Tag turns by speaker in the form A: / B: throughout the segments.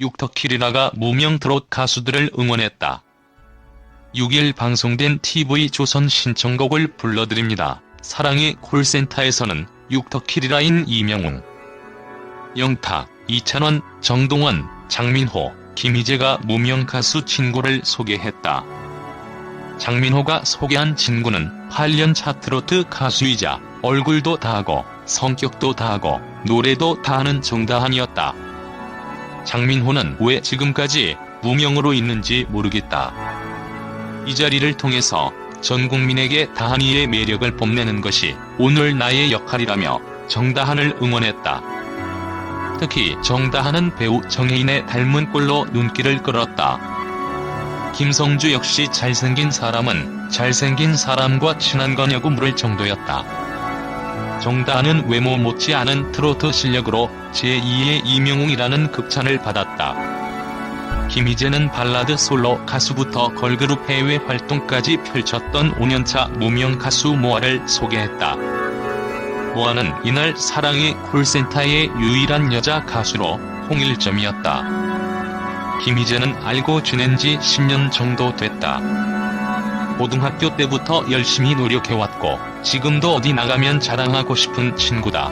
A: 육덕키리라가 무명 트롯 가수들을 응원했다. 6일 방송된 TV 조선 신청곡을 불러드립니다. 사랑의 콜센터에서는 육덕키리라인 이명웅, 영탁, 이찬원, 정동원, 장민호, 김희재가 무명 가수 친구를 소개했다. 장민호가 소개한 친구는 8년 차 트로트 가수이자 얼굴도 다하고 성격도 다하고 노래도 다하는 정다한이었다. 장민호는 왜 지금까지 무명으로 있는지 모르겠다. 이 자리를 통해서 전 국민에게 다한이의 매력을 뽐내는 것이 오늘 나의 역할이라며 정다한을 응원했다. 특히 정다한은 배우 정혜인의 닮은 꼴로 눈길을 끌었다. 김성주 역시 잘생긴 사람은 잘생긴 사람과 친한 거냐고 물을 정도였다. 정다한은 외모 못지않은 트로트 실력으로 제2의 이명웅이라는 극찬을 받았다. 김희재는 발라드 솔로 가수부터 걸그룹 해외 활동까지 펼쳤던 5년차 무명 가수 모아를 소개했다. 모아는 이날 사랑의 콜센터의 유일한 여자 가수로 홍일점이었다. 김희재는 알고 지낸 지 10년 정도 됐다. 고등학교 때부터 열심히 노력해왔고 지금도 어디 나가면 자랑하고 싶은 친구다.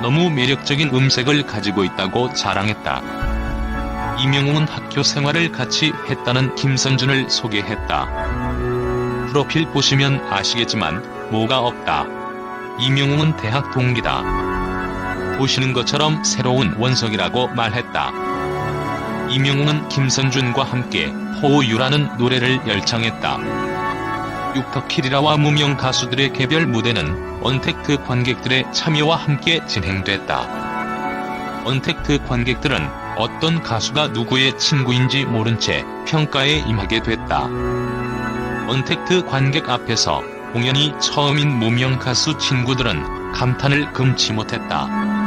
A: 너무 매력적인 음색을 가지고 있다고 자랑했다. 이명웅은 학교 생활을 같이 했다는 김선준을 소개했다. 프로필 보시면 아시겠지만 뭐가 없다. 이명웅은 대학 동기다. 보시는 것처럼 새로운 원석이라고 말했다. 이명웅은 김선준과 함께 호우유라는 노래를 열창했다. 육덕키리라와 무명 가수들의 개별 무대는 언택트 관객들의 참여와 함께 진행됐다. 언택트 관객들은 어떤 가수가 누구의 친구인지 모른 채 평가에 임하게 됐다. 언택트 관객 앞에서 공연이 처음인 무명 가수 친구들은 감탄을 금치 못했다.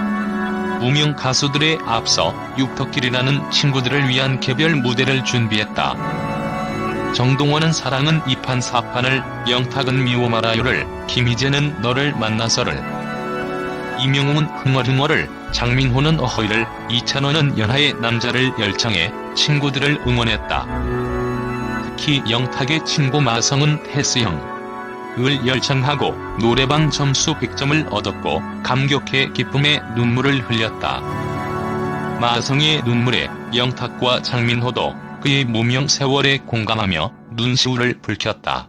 A: 무명 가수들에 앞서 육덕길이라는 친구들을 위한 개별 무대를 준비했다. 정동원은 사랑은 이판 사판을, 영탁은 미워 말아요를, 김희재는 너를 만나서를, 이명웅은 흥얼흥얼을, 장민호는 어허이를, 이찬원은 연하의 남자를 열창해 친구들을 응원했다. 특히 영탁의 친구 마성은 테스형, 을 열창하고 노래방 점수 100점을 얻었고 감격해 기쁨에 눈물을 흘렸다. 마성의 눈물에 영탁과 장민호도 그의 무명 세월에 공감하며 눈시울을 붉혔다.